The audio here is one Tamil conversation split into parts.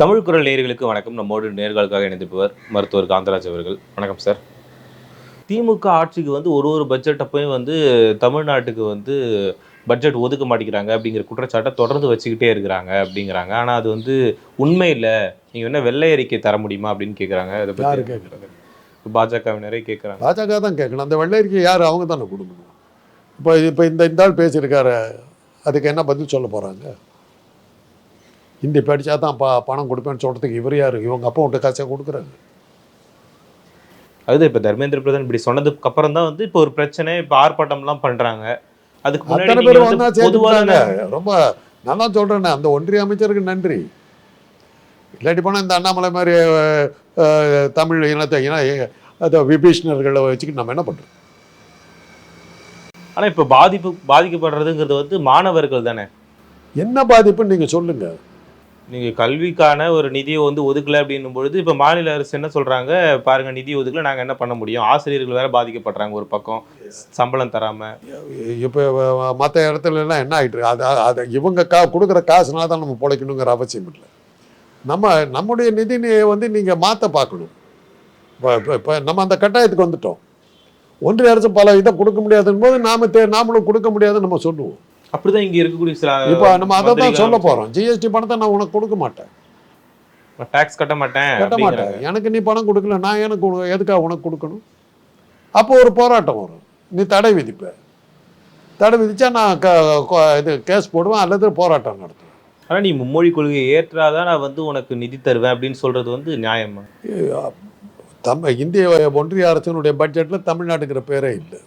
தமிழ் குரல் நேயர்களுக்கு வணக்கம். நம்மோடு நேர்களுக்காக இணைந்திருப்பவர் மருத்துவர் காந்தராஜ் அவர்கள். வணக்கம் சார். திமுக ஆட்சிக்கு வந்து ஒரு ஒரு பட்ஜெட் அப்பயும் வந்து தமிழ்நாட்டுக்கு வந்து பட்ஜெட் ஒதுக்க மாட்டேங்கிறாங்க அப்படிங்கிற குற்றச்சாட்டை தொடர்ந்து வச்சுக்கிட்டே இருக்கிறாங்க அப்படிங்கிறாங்க. ஆனால் அது வந்து உண்மை இல்லை நீங்கள் என்ன வெள்ளை அறிக்கை தர முடியுமா அப்படின்னு கேட்குறாங்க அதை பற்றி கேட்குறாங்க பாஜகவினரே கேட்குறாங்க பாஜக தான் கேட்கணும் அந்த வெள்ளையறிக்கை யார் அவங்க தானே கொடுக்கணும்? இப்போ இப்போ இந்த இந்த ஆள் பேசியிருக்காரு. அதுக்கு என்ன பதில் சொல்ல போகிறாங்க ஹிந்தி படித்தா தான் ப பணம் கொடுப்பேன்னு சொல்கிறதுக்கு இவர் யார்? இவங்க அப்பா விட்டு காசை கொடுக்குறாங்க அது இப்போ தர்மேந்திர பிரதான் இப்படி சொன்னதுக்கு அப்புறம் தான் வந்து இப்போ ஒரு பிரச்சனை இப்போ ஆர்ப்பாட்டம்லாம் பண்ணுறாங்க அதுக்கு அத்தனை பேர் பொதுவான சேர்த்துட்டாங்க ரொம்ப நான் தான் சொல்கிறேனே அந்த ஒன்றிய அமைச்சருக்கு நன்றி. இல்லாட்டி போனால் இந்த அண்ணாமலை மாதிரி தமிழ் இனத்தை இன அதை விபீஷ்ணர்களை வச்சுக்கிட்டு நம்ம என்ன பண்ணுறோம் ஆனா இப்போ பாதிப்பு பாதிக்கப்படுறதுங்கிறது வந்து மாணவர்கள் தானே? என்ன பாதிப்புன்னு நீங்கள் சொல்லுங்கள் நீங்கள் கல்விக்கான ஒரு நிதியை வந்து ஒதுக்கல அப்படின்னும் பொழுது இப்போ மாநில அரசு என்ன சொல்கிறாங்க பாருங்கள் நிதி ஒதுக்கலை நாங்கள் என்ன பண்ண முடியும்? ஆசிரியர்கள் வேற பாதிக்கப்படுறாங்க ஒரு பக்கம். சம்பளம் தராமல் இப்போ மற்ற இடத்துலலாம் என்ன ஆகிட்டு அது அது இவங்க கா கொடுக்குற காசுனால தான் நம்ம பிழைக்கணுங்கிற அவசியம் இல்லை. நம்ம நம்முடைய நிதியை வந்து நீங்கள் மாற்ற பார்க்கணும். இப்போ இப்போ இப்போ நம்ம அந்த கட்டாயத்துக்கு வந்துட்டோம். ஒன்றிய அரசு பல இதை கொடுக்க முடியாதுன்னு போது நாம தே நாமளும் கொடுக்க முடியாதுன்னு நம்ம சொல்லுவோம். அப்படிதான் இங்க இருக்கக்கூடிய சில இப்போ நம்ம அதை தான் சொல்ல போகிறோம் ஜிஎஸ்டி பணத்தை நான் உனக்கு கொடுக்க மாட்டேன். டாக்ஸ் கட்ட மாட்டேன் கட்ட மாட்டேன். எனக்கு நீ பணம் கொடுக்கல நான் எனக்கு எதுக்காக உனக்கு கொடுக்கணும்? அப்போ ஒரு போராட்டம் வரும். நீ தடை விதிப்ப. தடை விதிச்சா நான் இது கேஸ் போடுவேன் அல்லது போராட்டம் நடத்துவேன். ஆனா நீ மும்மொழி கொள்கையை ஏற்றாதான் நான் வந்து உனக்கு நிதி தருவேன் அப்படின்னு சொல்றது வந்து நியாயமா? தம் இந்திய ஒன்றிய அரசினுடைய பட்ஜெட்டில் தமிழ்நாட்டுங்கிற பேரே இல்லை.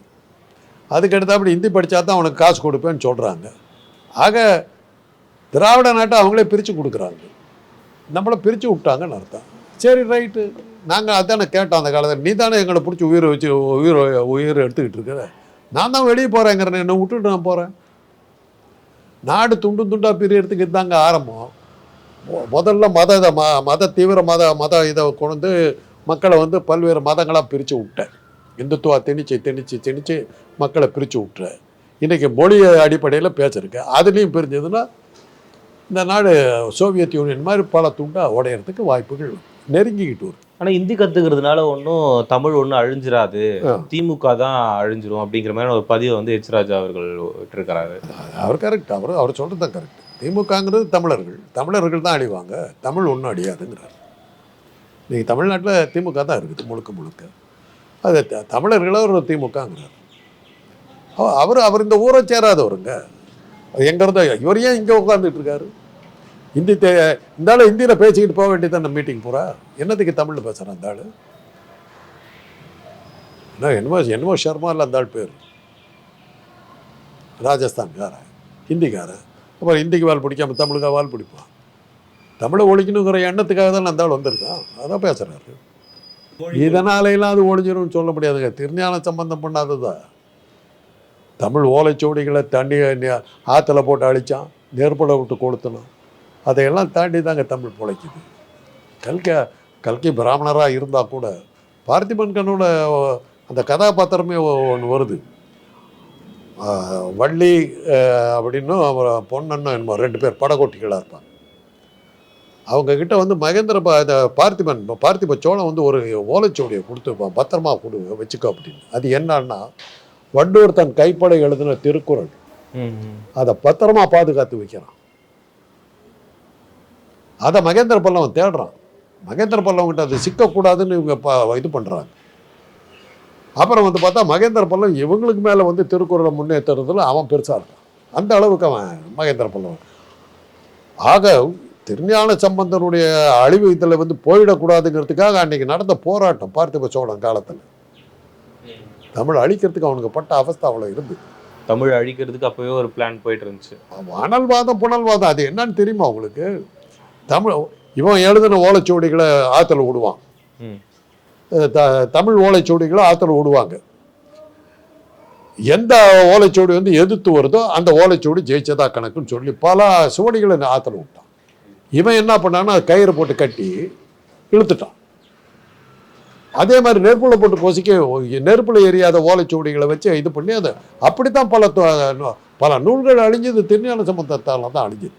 அதுக்கு அடுத்தாப்படி ஹிந்தி படித்தா தான் அவனுக்கு காசு கொடுப்பேன்னு சொல்கிறாங்க ஆக திராவிட நாட்டை அவங்களே பிரித்து கொடுக்குறாங்க. நம்மளை பிரித்து விட்டாங்கன்னு அர்த்தம். சரி ரைட்டு. நாங்கள் அதானே கேட்டோம் அந்த காலத்தில். நீ தானே எங்களை பிடிச்சி உயிரை வச்சு உயிர் உயிர் எடுத்துக்கிட்டு இருக்கிற நான் தான் வெளியே போகிறேங்கிறேன் என்னை விட்டுட்டு நான் போகிறேன் நாடு துண்டு துண்டாக பிரியறதுக்கு இதுதாங்க ஆரம்பம். முதல்ல மத இதை ம மத தீவிர மத மத இதை கொண்டு மக்களை வந்து பல்வேறு மதங்களாக பிரித்து விட்டேன். இந்துத்துவா திணிச்சு திணிச்சு திணிச்சு மக்களை பிரித்து விட்டுறேன் இன்றைக்கி மொழி அடிப்படையில் பேசிருக்கு அதுலேயும் பிரிஞ்சதுன்னா இந்த நாடு சோவியத் யூனியன் மாதிரி பல துண்டாக உடையறதுக்கு வாய்ப்புகள் நெருங்கிக்கிட்டு வரும் ஆனா ஹிந்தி கத்துக்கிறதுனால ஒன்றும் தமிழ் ஒன்றும் அழிஞ்சிராது. ஆ. திமுக தான் அழிஞ்சிரும் அப்படிங்கிற மாதிரி ஒரு பதிவை வந்து ராஜா அவர்கள் விட்டுருக்கிறாரு. அவர் கரெக்ட் அவர் அவர் சொல்கிறது தான் கரெக்ட் திமுகங்கிறது தமிழர்கள். தமிழர்கள் தான் அழிவாங்க. தமிழ் ஒன்றும் அழியாதுங்கிறார். நீங்கள் தமிழ்நாட்டில் திமுக தான் இருக்குது முழுக்க முழுக்க. அது த- ஒரு திமுகங்கிறார். அவர் அவர் இந்த ஊரை சேராதவருங்க. எங்கே இருந்தா இவர் ஏன் இங்கே உட்காந்துட்டு இருக்காரு ஹிந்தி தே இந்த ஆள் ஹிந்தியில் பேசிக்கிட்டு போக வேண்டியது அந்த மீட்டிங் பூரா? என்னத்துக்கு தமிழில் பேசுகிறேன் அந்த ஆள்? என்ன என்னமோ என்னமோ சர்மா இல்லை அந்த ஆள் பேர். ராஜஸ்தான்காரன் ஹிந்திக்காரன். அப்புறம் ஹிந்திக்கு வால் பிடிக்காம தமிழுக்காக வால் பிடிப்பான். தமிழை ஒழிக்கணுங்கிற எண்ணத்துக்காக தான் அந்த ஆள் வந்திருக்கான். அதான் பேசுகிறாரு இதனாலையெல்லாம் அது ஒழிஞ்சிரும்னு சொல்ல முடியாதுங்க. திருஞான சம்பந்தம் பண்ணாததா? தமிழ் ஓலைச்சுவடிகளை தண்ணி ஆற்றுல போட்டு அழிச்சான் நெருப்பில் விட்டு கொளுத்தணும் அதையெல்லாம் தாண்டி தாங்க தமிழ் பிழைக்குது. கல்க கல்கி பிராமணராக இருந்தால் கூட பார்த்திபன் கண்ணோட அந்த கதாபாத்திரமே ஒன்று வருது. வள்ளி அப்படின்னும் அவர் பொன்னன்னும் என்னமோ ரெண்டு பேர் படகோட்டிகளாக இருப்பாங்க. அவங்க கிட்ட வந்து மகேந்திர பார்த்திபன் பார்த்திப சோழன் வந்து ஒரு ஓலைச்சுவடியை கொடுத்து பத்திரமா கொடு வச்சுக்கோ அப்படின்னு. அது என்னன்னா வண்டூர் தன் கைப்பட எழுதின திருக்குறள். அதை பத்திரமா பாதுகாத்து வைக்கிறான். அதை மகேந்திர பல்லவன் தேடுறான். மகேந்திர பல்லவன்கிட்ட அது சிக்கக்கூடாதுன்னு இவங்க இது பண்ணுறாங்க அப்புறம் வந்து பார்த்தா மகேந்திர பல்லவன் இவங்களுக்கு மேலே வந்து திருக்குறளை முன்னேற்றுறதுல அவன் பெருசாக இருக்கான். அந்த அளவுக்கு அவன் மகேந்திர பல்லவன். ஆக திருஞான சம்பந்தனுடைய அழிவு இதில் வந்து போயிடக்கூடாதுங்கிறதுக்காக அன்னைக்கு நடந்த போராட்டம் பார்த்திப சோழன் காலத்தில். தமிழ் அழிக்கிறதுக்கு அவனுக்கு பட்ட அவஸ்தை அவ்வளோ இருந்து தமிழ் அழிக்கிறதுக்கு அப்பவே ஒரு பிளான் போயிட்டு இருந்துச்சு அனல்வாதம் புனல்வாதம் அது என்னன்னு தெரியுமா உங்களுக்கு? தமிழ் இவன் எழுதின ஓலைச்சுவடிகளை ஆற்றுல விடுவான். த- தமிழ் ஓலைச்சுவடிகளை ஆற்றுல விடுவாங்க. எந்த ஓலைச்சுவடி வந்து எதிர்த்து வருதோ அந்த ஓலைச்சுவடி ஜெயிச்சதா கணக்குன்னு சொல்லி பல சுவடிகளை ஆற்றுல விட்டான். இவன் என்ன பண்ணான்னா கயிறு போட்டு கட்டி இழுத்துட்டான். அதே மாதிரி நெருப்புல போட்டு கொசிக்க நெருப்புல எரியாத ஓலைச்சுவடிகளை வச்சு இது பண்ணி அதை அப்படித்தான் பல பல நூல்கள் அழிஞ்சது திருஞான சம்பந்தத்தால தான் அழிஞ்சது.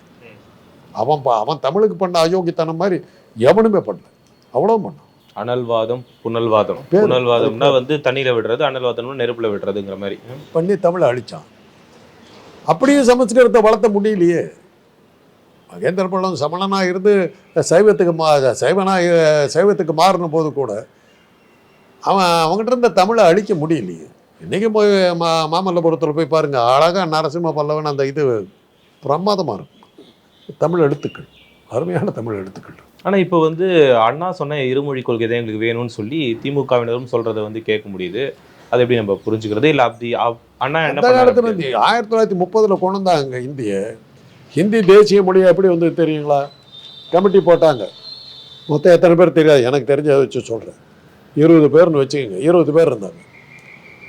அவன் அவன் தமிழுக்கு பண்ண அயோக்கியத்தனம் மாதிரி எவனுமே பண்ணல. அவ்வளோ பண்ணான். அனல்வாதம் புனல்வாதம். புனல்வாதம்னா வந்து தண்ணியில விடுறது அனல்வாதம்னா நெருப்புல விடுறதுங்கிற மாதிரி. பண்ணி தமிழை அழிச்சான். அப்படியே சமஸ்கிருதத்தை வளர்த்த முடியலையே. மகேந்திர பள்ளம் சமணனாக இருந்து சைவத்துக்கு மா சைவனாக சைவத்துக்கு மாறின போது கூட அவன் அவங்ககிட்ட இருந்த தமிழை அழிக்க முடியலையே. இன்றைக்கும் போய் மா மாமல்லபுரத்தில் போய் பாருங்கள் அழகாக நரசிம்ம பல்லவன் அந்த இது பிரமாதமாக இருக்கும். தமிழ் எழுத்துக்கள் அருமையான தமிழ் எழுத்துக்கள். ஆனா இப்போ வந்து அண்ணா சொன்ன இருமொழி கொள்கை தான் எங்களுக்கு வேணும்னு சொல்லி திமுகவினரும் சொல்றதை வந்து கேட்க முடியுது. அதை எப்படி நம்ம புரிஞ்சுக்கிறது? இல்ல அப்படி அண்ணா என்ன காலத்துல ஆயிரத்தி தொள்ளாயிரத்தி முப்பதில் கொண்டு வந்தாங்க இந்திய. ஹிந்தி தேசிய மொழியை எப்படி வந்து தெரியுங்களா? கமிட்டி போட்டாங்க. மொத்தம் எத்தனை பேர் தெரியாது. எனக்கு தெரிஞ்சதை வச்சு சொல்கிறேன் இருபது பேர்னு வச்சுக்கோங்க. இருபது பேர் இருந்தாங்க.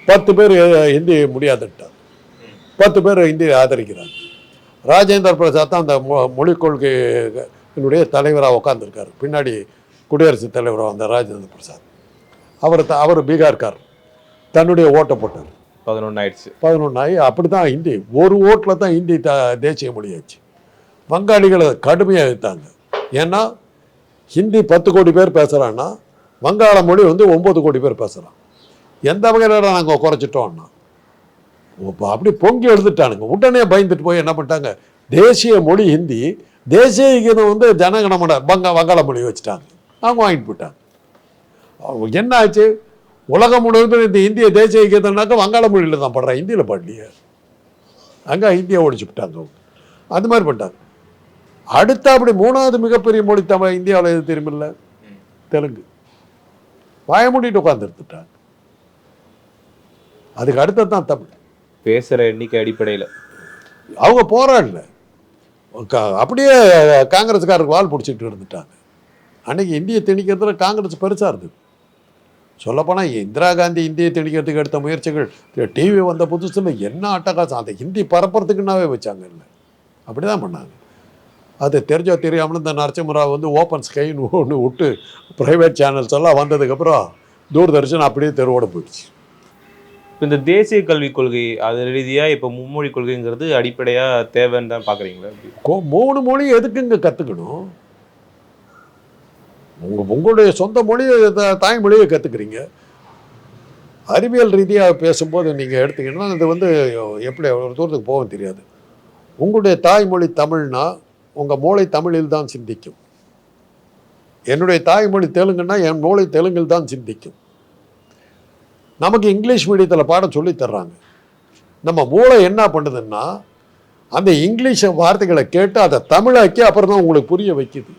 பத்து பேர் ஹிந்தி முடியாதுட்டாங்க பத்து பேர் ஹிந்தி ஆதரிக்கிறாங்க. ராஜேந்திர பிரசாத் தான் அந்த மொ- மொழிக் கொள்கையினுடைய தலைவராக உட்காந்துருக்காரு பின்னாடி குடியரசுத் தலைவராக வந்த ராஜேந்திர பிரசாத். அவர் த அவர் பீகார்கார் தன்னுடைய ஓட்டை போட்டார். பதினொன்னு ஆயிடுச்சு பதினொன்று ஆகி அப்படி தான் ஹிந்தி. ஒரு ஓட்டில் தான் ஹிந்தி த தேசிய மொழியாச்சு. வங்காளிகளை கடுமையாக எடுத்தாங்க ஏன்னா ஹிந்தி பத்து கோடி பேர் பேசுகிறான்னா வங்காள மொழி வந்து ஒம்பது கோடி பேர் பேசுகிறான் எந்த வகையில் நாங்கள் குறைச்சிட்டோம்னா? இப்போ அப்படி பொங்கி எழுதுட்டானுங்க உடனே பயந்துட்டு போய் என்ன பண்ணிட்டாங்க? தேசிய மொழி ஹிந்தி தேசிய கீதம் வந்து ஜனகணமன பங்க வங்காள மொழி வச்சுட்டாங்க. அவங்க வாங்கிட்டு போயிட்டாங்க. அவங்க என்ன ஆச்சு? உலகம் முழுவதும் இந்த இந்திய தேசிய கீதம்னாக்க வங்காள மொழியில் தான் படுறான் ஹிந்தியில் பாடலையே. அங்கே ஹிந்தியை ஒழிச்சு விட்டாங்க. அவங்க அந்த மாதிரி பண்ணிட்டாங்க. அடுத்த அப்படி மூணாவது மிகப்பெரிய மொழி தமிழ் இந்தியாவில் எது தெரியுமில்ல தெலுங்கு. வாய மூடிட்டு உட்காந்துருந்துட்டாங்க அதுக்கு அடுத்தது தான் தமிழ். பேசுற எண்ணிக்கை அடிப்படையில. அவங்க போராடல. அப்படியே காங்கிரஸ்காரருக்கு வால் பிடிச்சிட்டு இருந்துட்டாங்க. அன்னைக்கு இந்திய திணிக்கிறதுல காங்கிரஸ் பெருசாக இருந்தது. சொல்லப்போனால் இந்திரா காந்தி இந்தியை திணிக்கிறதுக்கு எடுத்த முயற்சிகள் டிவி வந்த புதுசில் என்ன அட்டகாசம்? அந்த ஹிந்தி பரப்புறதுக்குன்னாவே வச்சாங்க இல்லை. அப்படி தான் பண்ணாங்க. அது தெரிஞ்சோ தெரியாமல் இந்த நரசிம்மராவ் வந்து ஓப்பன் ஸ்கைன்னு ஒன்று விட்டு ப்ரைவேட் சேனல்ஸ் எல்லாம் வந்ததுக்கப்புறம் தூர்தர்ஷன் அப்படியே தெருவோட போயிடுச்சு. இப்ப இந்த தேசிய கல்விக் கொள்கை அது ரீதியா இப்ப மும்மொழி கொள்கைங்கிறது அடிப்படையா தேவைன்னு தான்? கோ- மூணு மொழி எதுக்குங்க கற்றுக்கணும் உங்கள் உங்களுடைய சொந்த மொழியை த- தாய்மொழியை கற்றுக்குறீங்க அறிவியல் ரீதியாக பேசும்போது நீங்கள் எடுத்தீங்கன்னா இது வந்து எப்படி ஒரு தூரத்துக்கு போகவும் தெரியாது. உங்களுடைய தாய்மொழி தமிழ்னா உங்கள் மூளை தமிழில் தான் சிந்திக்கும். என்னுடைய தாய்மொழி தெலுங்குன்னா என் மூளை தெலுங்கில் தான் சிந்திக்கும். நமக்கு இங்கிலீஷ் மீடியத்தில் பாடம் சொல்லித் தர்றாங்க. நம்ம மூளை என்ன பண்ணுதுன்னா அந்த இங்கிலீஷ் வார்த்தைகளை கேட்டு அதை தமிழாக்கி அப்புறம் தான் உங்களுக்கு புரிய வைக்குது.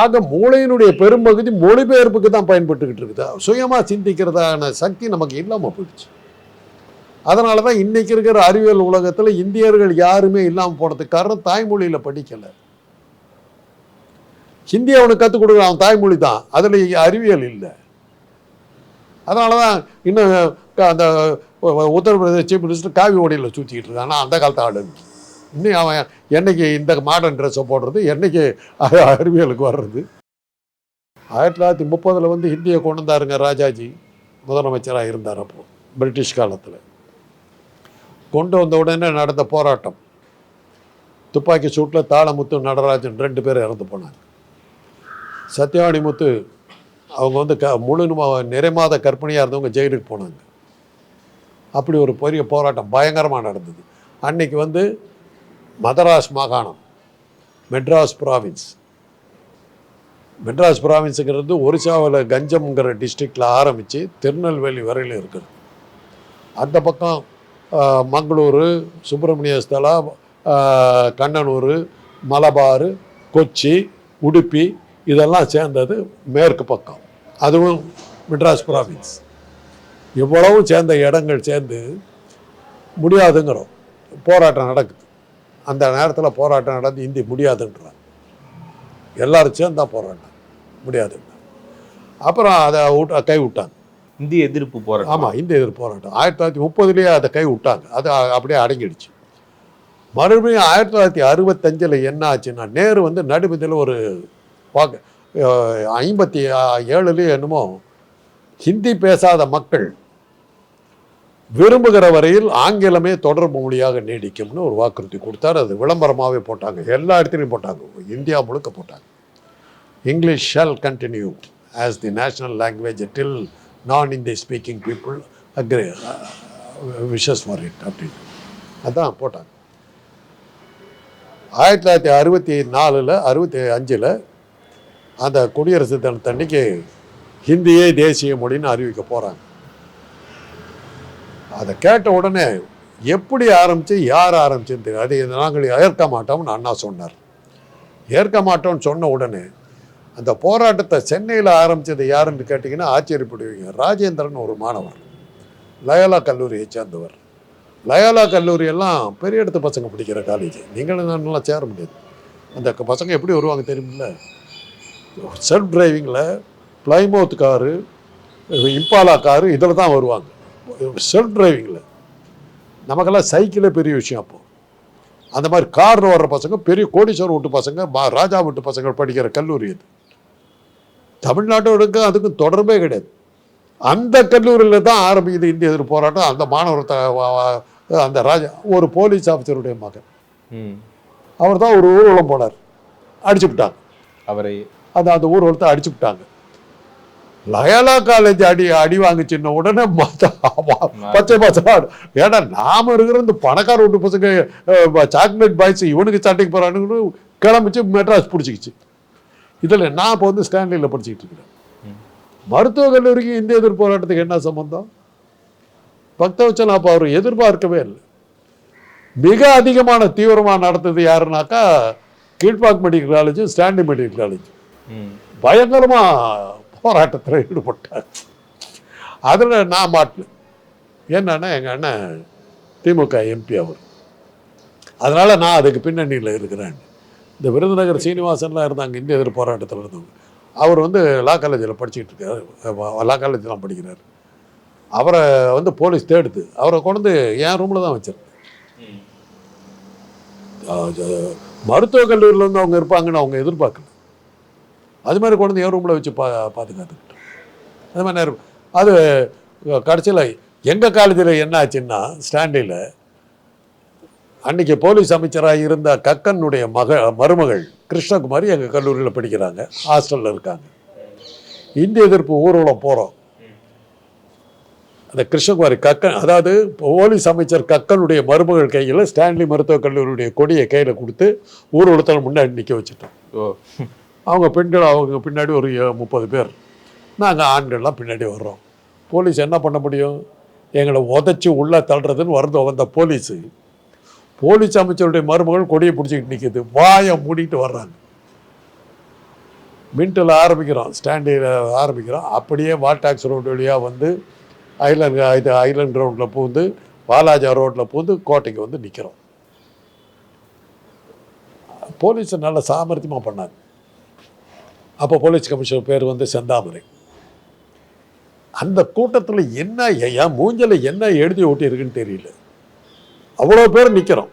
ஆக மூளையினுடைய பெரும்பகுதி மொழிபெயர்ப்புக்கு தான் பயன்பட்டுக்கிட்டு இருக்குது. சுயமாக சிந்திக்கிறதான சக்தி நமக்கு இல்லாமல் போயிடுச்சு. அதனால தான் இன்றைக்கி இருக்கிற அறிவியல் உலகத்தில் இந்தியர்கள் யாருமே இல்லாமல் போனதுக்கு காரணம் தாய்மொழியில் படிக்கலை. ஹிந்தி அவனுக்கு கற்றுக் கொடுக்குற அவன் தாய்மொழி தான். அதில் அறிவியல் இல்லை. அதனால தான் இன்னும் அந்த உத்தரப்பிரதேச சீஃப் மினிஸ்டர் காவி ஓடியில் சுற்றிக்கிட்டு இருக்கான். ஆனால் அந்த காலத்து ஆளுங்க இன்னும் அவன் என்னைக்கு இந்த மாடர்ன் ட்ரெஸ்ஸை போடுறது என்னைக்கு அறிவியலுக்கு வர்றது. ஆயிரத்தி தொள்ளாயிரத்தி முப்பதில் வந்து ஹிந்தியை கொண்டு வந்தாருங்க ராஜாஜி. முதலமைச்சராக இருந்தார் அப்போது பிரிட்டிஷ் காலத்தில். கொண்டு வந்த உடனே நடந்த போராட்டம். துப்பாக்கி சூட்டில் தாளமுத்து நடராஜன் ரெண்டு பேர் இறந்து போனாங்க. சத்யவாணி முத்து அவங்க வந்து க முழு நிறைமாத கற்பனையாக இருந்தவங்க ஜெயிலுக்கு போனாங்க. அப்படி ஒரு பெரிய போராட்டம் பயங்கரமாக நடந்தது. அன்னைக்கு வந்து மதராஸ் மாகாணம் மெட்ராஸ் ப்ராவின்ஸ் மெட்ராஸ் ப்ராவின்ஸுங்கிறது ஒரிசாவில் கஞ்சம்ங்கிற டிஸ்ட்ரிக்டில் ஆரம்பித்து திருநெல்வேலி வரையில் இருக்குது. அந்த பக்கம் மங்களூர் சுப்பிரமணிய ஸ்தலா கண்ணனூர் மலபார் கொச்சி உடுப்பி இதெல்லாம் சேர்ந்தது மேற்கு பக்கம். அதுவும் மெட்ராஸ் ப்ராவின்ஸ் இவ்வளவும் சேர்ந்த இடங்கள் சேர்ந்து முடியாதுங்கிறோம். போராட்டம் நடக்குது. அந்த நேரத்தில் போராட்டம் நடந்து இந்தி முடியாதுன்றாங்க எல்லாரும் சேர்ந்தா போராட்டம். முடியாது. அப்புறம் அதை விட்டு கை விட்டாங்க இந்தி எதிர்ப்பு போராட்டம். ஆமாம் இந்திய எதிர்ப்பு போராட்டம். ஆயிரத்தி தொள்ளாயிரத்தி முப்பதுலேயே அதை கை விட்டாங்க அது அப்படியே அடங்கிடுச்சு. மறுபடியும் ஆயிரத்தி தொள்ளாயிரத்தி அறுபத்தஞ்சில் என்ன ஆச்சுன்னா நேரு வந்து நடுமதியில் ஒரு வாக்கு ஐம்பத்தி ஏழுலேயே என்னமோ ஹிந்தி பேசாத மக்கள் விரும்புகிற வரையில் ஆங்கிலமே தொடர்பு மொழியாக நீடிக்கும்னு ஒரு வாக்குறுதி கொடுத்தார். அது விளம்பரமாகவே போட்டாங்க. எல்லா இடத்துலையும் போட்டாங்க. இந்தியா முழுக்க போட்டாங்க. English shall continue as the national language till non Hindi speaking people agree wishes for it அப்படின்னு. அதான் போட்டாங்க. ஆயிரத்தி தொள்ளாயிரத்தி அறுபத்தி நாலில் அறுபத்தி அஞ்சில் அந்த குடியரசு தினத்தன்னைக்கு ஹிந்தியே தேசிய மொழின்னு அறிவிக்க போகிறாங்க அதை கேட்ட உடனே எப்படி ஆரம்பித்து யார் ஆரம்பிச்சுன்னு தெரியும் அது நாங்கள் ஏற்க மாட்டோம்னு அண்ணா சொன்னார். ஏற்க மாட்டோம்னு சொன்ன உடனே அந்த போராட்டத்தை சென்னையில் ஆரம்பித்தது யாருன்னு கேட்டிங்கன்னா ஆச்சரியப்படுவீங்க. ராஜேந்திரன் ஒரு மாணவர். லயோலா கல்லூரியை சேர்ந்தவர். லயோலா கல்லூரியெல்லாம் பெரிய இடத்து பசங்க பிடிக்கிற காலேஜ் நீங்களும் நானும் சேர முடியாது. அந்த பசங்க எப்படி வருவாங்க தெரியுமில்ல? செல்ஃப் டிரைவிங்கில் பிளைமவுத் காரு இம்பாலா காரு இதில் தான் வருவாங்க. செல்ஃப் டிரைவிங்கில் நமக்கெல்லாம் சைக்கிளே பெரிய விஷயம் அப்போ. அந்த மாதிரி காரில் வர்ற பசங்க பெரிய கோடீஸ்வரம் வீட்டு பசங்க மா- ராஜா வீட்டு பசங்க படிக்கிற கல்லூரி அது. தமிழ்நாட்டோடுக்கும் அதுக்கும் தொடர்பே கிடையாது. அந்த கல்லூரியில் தான் ஆரம்பிக்குது இந்திய எதிர்ப்பு போராட்டம். அந்த மாணவர் அந்த ராஜா ஒரு போலீஸ் ஆஃபீஸருடைய மகன். ம். அவர் தான் ஒரு ஊர்வலம் போனார். அடிச்சு விட்டாங்க. அவரை அந்த அந்த ஊர்வலத்தை அடிச்சு விட்டாங்க. லயலா காலேஜ் அடி அடி வாங்குச்சுன்ன உடனே பச்சை பச்சை ஏன்னா நாம இருக்கிற இந்த பணக்கார வீட்டு பசங்க சாக்லேட் பாய்ஸ் இவனுக்கு சட்டைக்கு போறானுன்னு கிளம்பிச்சு மெட்ராஸ் பிடிச்சிக்கிச்சு. இதில் நான் இப்போ வந்து ஸ்டான்லியில் படிச்சுக்கிட்டு இருக்கிறேன். மருத்துவக் கல்லூரிக்கு இந்திய எதிர்ப்பு போராட்டத்துக்கு என்ன சம்பந்தம்? பக்தவச்சன் அப்போ அவர் எதிர்பார்க்கவே இல்லை. மிக அதிகமான தீவிரமாக நடந்தது யாருனாக்கா Kilpauk medical college Stanley medical college பயங்கரமாக போராட்டத்தில் ஈடுபட்டார் அதில் நான் மாட்டினேன் என்னன்னா எங்கள் அண்ணன் திமுக எம்பி அவர். அதனால் நான் அதுக்கு பின்னணியில் இருக்கிறேன். இந்த விருதுநகர் சீனிவாசன்லாம் இருந்தாங்க இந்திய எதிர்ப்பு போராட்டத்தில் இருந்தவங்க. அவர் வந்து லா காலேஜில் படிச்சுக்கிட்டு இருக்காரு. லா காலேஜ்லாம் படிக்கிறார். அவரை வந்து போலீஸ் தேடுது. அவரை கொண்டு என் ரூமில் தான் அஹ் மருத்துவக் கல்லூரியில் வந்து அவங்க இருப்பாங்கன்னு அவங்க எதிர்பார்க்கல. அது மாதிரி கொண்டு வந்து என் ரூமில் வச்சு பா பாதுகாத்துக்கிட்டோம். அது மாதிரி நேரம். அது கடைசியில் எங்கள் காலேஜில் என்ன ஆச்சுன்னா ஸ்டாண்டில் அன்றைக்கி போலீஸ் அமைச்சராக இருந்த கக்கனுடைய மக மருமகள் கிருஷ்ணகுமாரி எங்கள் கல்லூரியில் படிக்கிறாங்க. ஹாஸ்டலில் இருக்காங்க. இந்திய எதிர்ப்பு ஊர்வலம் போகிறோம் அந்த கிருஷ்ணகுமாரி கக்கன் அதாவது போலீஸ் அமைச்சர் கக்கனுடைய மருமகள் கையில் ஸ்டான்லி மருத்துவக் கல்லூரியுடைய கொடியை கையில் கொடுத்து ஊர்வலத்தில் முன்னாடி நிற்க வச்சுட்டோம். ஓ. அவங்க பெண்கள் அவங்க பின்னாடி ஒரு முப்பது பேர். நாங்கள் ஆண்கள்லாம் பின்னாடி வர்றோம். போலீஸ் என்ன பண்ண முடியும்? எங்களை உதச்சி உள்ளே தள்ளுறதுன்னு வருது வந்த போலீஸு. போலீஸ் அமைச்சருடைய மருமகள் கொடியை பிடிச்சிக்கிட்டு நிற்கிது வாயை மூடிட்டு வர்றாங்க. மின்டில் ஆரம்பிக்கிறோம். ஸ்டாண்டில் ஆரம்பிக்கிறோம். அப்படியே வால்டாக்ஸ் ரோடு வழியாக வந்து ஐலண்ட் இது ஐலண்ட் கிரவுண்டில் பூந்து வாலாஜா ரோட்டில் பூந்து கோட்டைக்கு வந்து நிற்கிறோம் போலீஸ் நல்ல சாமர்த்தியமாக பண்ணாங்க. அப்போ போலீஸ் கமிஷனர் பேர் வந்து செந்தாமரை. அந்த கூட்டத்தில் என்ன ஏன் மூஞ்சல என்ன எழுதி ஒட்டியிருக்குன்னு தெரியல. அவ்வளோ பேர் நிற்கிறோம்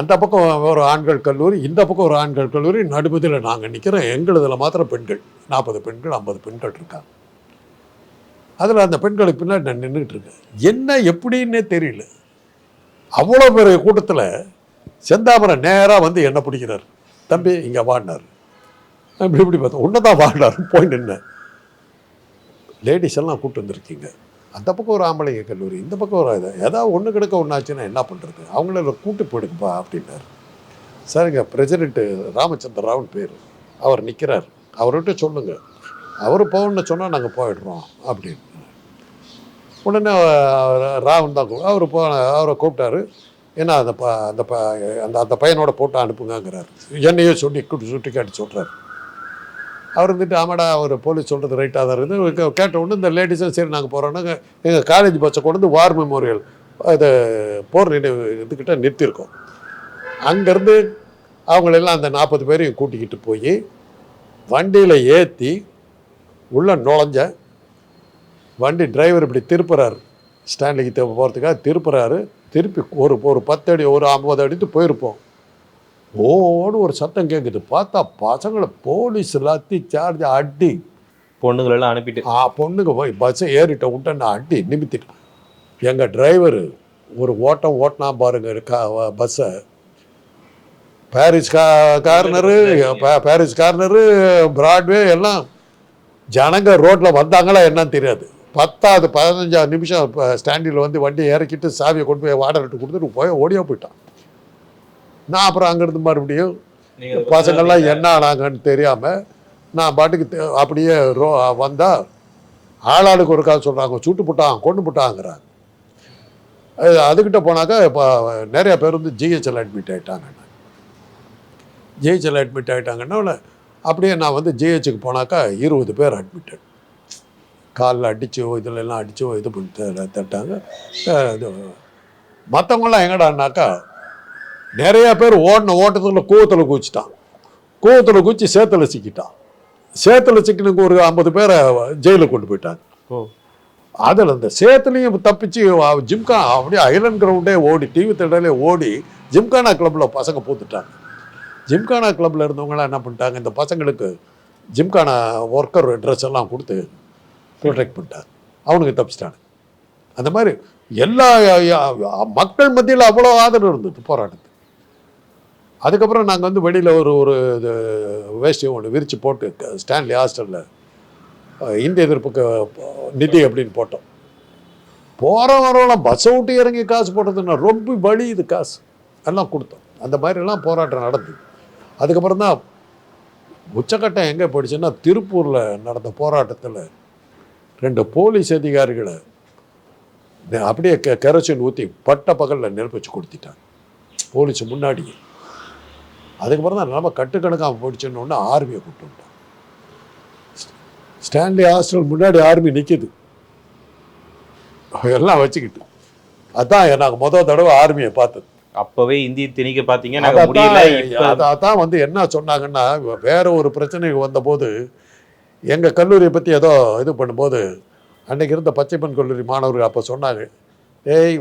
அந்த பக்கம் ஒரு ஆண்கள் கல்லூரி இந்த பக்கம் ஒரு ஆண்கள் கல்லூரி நடுமதியில் நாங்கள் நிற்கிறோம் எங்களுதில் மாத்திரம் பெண்கள் நாற்பது பெண்கள் ஐம்பது பெண்கள் இருக்காங்க. அதில் அந்த பெண்களுக்கு பின்னாடி நான் நின்றுட்டு இருக்கேன். என்ன எப்படின்னே தெரியல. அவ்வளோ பெரிய கூட்டத்தில் செந்தாமரை நேராக வந்து என்ன பிடிக்கிறார். தம்பி இங்கே வாடினார் இப்படி இப்படி பார்த்தோம். ஒன்று தான் வாடினார் போய் என்ன? லேடிஸ் எல்லாம் கூப்பிட்டு வந்திருக்கீங்க. அந்த பக்கம் ஒரு ஆம்பளைங்க கல்லூரி இந்த பக்கம் ஒரு இது. ஏதாவது ஒன்று கிடக்க ஒன்றாச்சுன்னா என்ன பண்ணுறது அவங்கள கூட்டு போயிடுங்கப்பா அப்படின்னாரு. சரிங்க பிரசிடெண்ட்டு ராமச்சந்திர ராவன் பேர். அவர் நிற்கிறார் அவர்கிட்ட சொல்லுங்க. அவர் போகணும்னு சொன்னால் நாங்கள் போயிடுறோம் அப்படின்னு. உடனே அவர் ராவன் தான் அவர் போ அவரை கூப்பிட்டாரு. ஏன்னா அந்த ப அந்த ப அந்த அந்த பையனோட போட்டு அனுப்புங்கிறார் என்னையோ சொல்லி கூட்டி சுட்டி காட்டி சொல்கிறார் அவர் வந்துட்டு ஆமாடா அவர் போலீஸ் சொல்கிறது ரைட்டாக தான் இருந்து கேட்ட உடனே இந்த லேடிஸும் சரி நாங்கள் போகிறோன்னா எங்கள் காலேஜ் பஸ்ஸை கொண்டு வந்து வார் மெமோரியல் அது போர் நினைவு இதுக்கிட்ட நிறுத்தியிருக்கோம். அங்கேருந்து அவங்களெல்லாம் அந்த நாற்பது பேரையும் கூட்டிக்கிட்டு போய் வண்டியில் ஏற்றி உள்ளே நுழைஞ்ச வண்டி டிரைவர் இப்படி திருப்புறாரு. ஸ்டாண்டிக்கு போகிறதுக்காக திருப்புறாரு. திருப்பி ஒரு ஒரு பத்து அடி ஒரு ஐம்பது அடித்து போயிருப்போம். ஓன்னு ஒரு சத்தம் கேட்குது பார்த்தா பசங்களை போலீஸ் லத்தி சார்ஜ் அடி. பொண்ணுங்களெல்லாம் அனுப்பிட்டு. ஆ பொண்ணுங்க போய் பஸ்ஸை ஏறிட்ட விட்டு நான் அடி நிமித்திட்டேன் எங்கள் டிரைவரு ஒரு ஓட்டம் ஓட்டினா பாருங்க கா பஸ்ஸை பாரிஸ் கா கார்னரு பாரிஸ் கார்னரு பிராட்வே எல்லாம் ஜனங்க ரோட்டில் வந்தாங்களா என்னன்னு தெரியாது. பத்தாவது பதினஞ்சாவது நிமிஷம் ஸ்டாண்டில் வந்து வண்டி இறக்கிட்டு சாவியை கொண்டு போய் வாடகைட்டு கொடுத்துட்டு போய் ஓடியா போயிட்டான். நான் அப்புறம் அங்கேருந்து மறுபடியும் பசங்கள்லாம் என்ன ஆனாங்கன்னு தெரியாமல் நான் பாட்டுக்கு அப்படியே ரோ வந்தால் ஆளாளுக்கு ஒரு காசு சொல்கிறாங்க சுட்டு புட்டான் கொண்டு புட்டாங்கிறாங்க. அது அதுக்கிட்ட போனாக்கா இப்போ நிறைய பேர் வந்து ஜிஹெச்எல் அட்மிட் ஆகிட்டாங்க ஜிஹெச்எல் அட்மிட் ஆகிட்டாங்கன்னா அப்படியே நான் வந்து ஜிஹெச்சுக்கு போனாக்கா இருபது பேர் அட்மிட்டட் காலில் அடிச்சோ இதுல எல்லாம் அடிச்சோ இது பண்ணி த- தட்டாங்க. இது மற்றவங்களாம் எங்கடான்னாக்கா நிறைய பேர் ஓடின ஓட்டத்தில் கூவத்தில் குச்சிட்டான் கூவத்தில் குச்சி சேத்துல சிக்கிட்டான். சேத்துல சிக்கினுக்கு ஒரு ஐம்பது பேரை ஜெயிலுக்கு கொண்டு போயிட்டாங்க. அதில் இந்த சேத்துலையும் தப்பிச்சு ஜிம்கா அப்படியே ஐலண்ட் கிரவுண்டே ஓடி டிவி திடலே ஓடி ஜிம்கானா கிளப்பில் பசங்க பூத்துட்டாங்க. ஜிம்கானா கிளப்பில் இருந்தவங்களாம் என்ன பண்ணிட்டாங்க இந்த பசங்களுக்கு ஜிம்கானா ஒர்க்கர் ட்ரெஸ் எல்லாம் கொடுத்து ப்ரொடெக்ட் பண்ணிட்டாங்க. அவனுக்கு தப்பிச்சிட்டாங்க. அந்த மாதிரி எல்லா மக்கள் மத்தியில் அவ்வளோ ஆதரவு இருந்தது போராட்டத்துக்கு. அதுக்கப்புறம் நாங்கள் வந்து வெளியில் ஒரு ஒரு இது வேஷ்டி ஒன்று விரித்து போட்டு க- ஸ்டான்லி ஹாஸ்டலில் இந்திய எதிர்ப்புக்கு நிதி அப்படின்னு போட்டோம். போகிற வரவெல்லாம் பஸ்ஸை விட்டு இறங்கி காசு போட்டதுன்னா ரொம்ப வழி இது காசு. எல்லாம் கொடுத்தோம். அந்த மாதிரிலாம் போராட்டம் நடந்தது. அதுக்கப்புறம் தான் உச்சக்கட்டம் எங்கே போயிடுச்சுன்னா திருப்பூரில் நடந்த போராட்டத்தில் ரெண்டு போலீஸ் அதிகாரிகளை அப்படியே கெ கெரோசின் ஊற்றி பட்ட பகலில் நெருப்பு வச்சு கொடுத்துட்டாங்க போலீஸ் முன்னாடியே. அதுக்கப்புறம் தான் நம்ம கட்டுக்கணக்காக போயிடுச்சுன்னு ஆர்மியை கூப்பிட்டு வந்துட்டாங்க ஸ்டான்லி ஹாஸ்டல் முன்னாடி ஆர்மி நிற்கிது எல்லாம் வச்சுக்கிட்டு. அதான் நாங்கள் முதல் தடவை ஆர்மியை பார்த்தது. அப்பவே இந்திய திணிக்க இப்ப அதான் வந்து என்ன சொன்னாங்கன்னா வேற ஒரு பிரச்சனை வந்தபோது எங்கள் கல்லூரியை பற்றி ஏதோ இது பண்ணும்போது அன்னைக்கு இருந்த பச்சைப்பன் கல்லூரி மாணவர்கள் அப்போ சொன்னாங்க ஏய்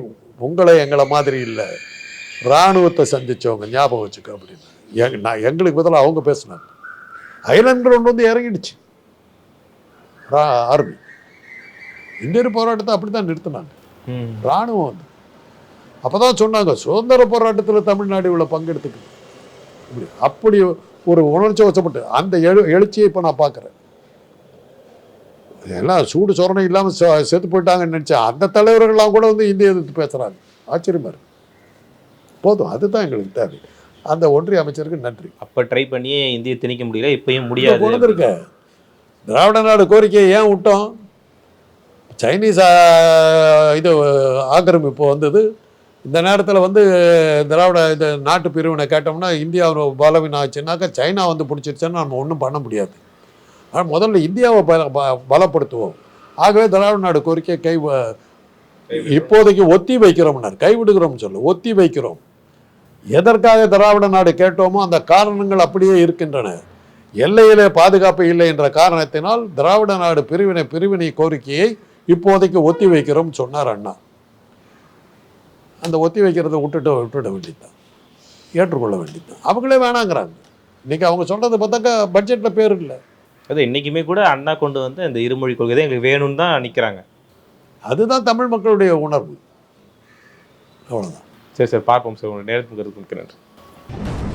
உங்களை எங்களை மாதிரி இல்லை. இராணுவத்தை சந்திச்சவங்க ஞாபகம் வச்சுக்க அப்படின்னு. நான் எங்களுக்கு பதிலாக அவங்க பேசுனாங்க. ஐலண்ட் கிரவுண்ட் வந்து இறங்கிடுச்சு. ஆர்மி. இந்தியர் போராட்டத்தை அப்படி தான் நிறுத்தினாங்க. இராணுவம் வந்து. அப்போ தான் சொன்னாங்க சுதந்திர போராட்டத்தில் தமிழ்நாடு இவ்வளோ பங்கெடுத்துக்குது. இப்படி அப்படி ஒரு உணர்ச்சி வசப்பட்டு அந்த எழு எழுச்சியை இப்போ நான் பார்க்குறேன் எல்லாம் சூடு சொரணை இல்லாமல் செத்து போயிட்டாங்கன்னு நினச்சேன் அந்த தலைவர்கள்லாம் கூட வந்து இந்திய எதிர்த்து பேசுகிறாங்க ஆச்சரியமா இருக்கு. போதும் அதுதான் எங்களுக்கு தேவை. அந்த ஒன்றிய அமைச்சருக்கு நன்றி. அப்ப ட்ரை பண்ணி இந்திய திணிக்க முடியல இப்பயும் இப்போ முடியாது. கொண்டு வந்திருக்க திராவிட நாடு கோரிக்கையை ஏன் விட்டோம்? சைனீஸ் இது ஆக்கிரமிப்பு வந்தது. இந்த நேரத்தில் வந்து திராவிட இந்த நாட்டு பிரிவினை கேட்டோம்னா இந்தியா ஒரு பலவீனம் ஆச்சுன்னாக்கா சைனா வந்து பிடிச்சிருச்சுன்னா நம்ம ஒன்றும் பண்ண முடியாது. ஆனால் முதல்ல இந்தியாவை பல ப- பலப்படுத்துவோம். ஆகவே திராவிட நாடு கோரிக்கையை கை இப்போதைக்கு ஒத்தி வைக்கிறோம்னார். கைவிடுகிறோம் சொல்லு ஒத்தி வைக்கிறோம். எதற்காக திராவிட நாடு கேட்டோமோ அந்த காரணங்கள் அப்படியே இருக்கின்றன. எல்லையிலே பாதுகாப்பு இல்லை என்ற காரணத்தினால் திராவிட நாடு பிரிவினை பிரிவினை கோரிக்கையை இப்போதைக்கு ஒத்தி வைக்கிறோம் சொன்னார் அண்ணா. அந்த ஒத்தி வைக்கிறத விட்டுட்டு விட்டுட வேண்டியதுதான். ஏற்றுக்கொள்ள வேண்டியதுதான். அவங்களே வேணாங்கிறாங்க. இன்னைக்கு அவங்க சொல்றதை பார்த்தாக்கா பட்ஜெட்ல பேர் இல்லை. அது இன்னைக்குமே கூட அண்ணா கொண்டு வந்து இந்த இருமொழி கொள்கை தான் எங்களுக்கு வேணும்னு தான் நிக்கிறாங்க அதுதான் தமிழ் மக்களுடைய உணர்வு. அவ்வளவுதான். சரி சார் பார்ப்போம் சார். உங்கள் நேரத்துக்கு இருக்கிறேன்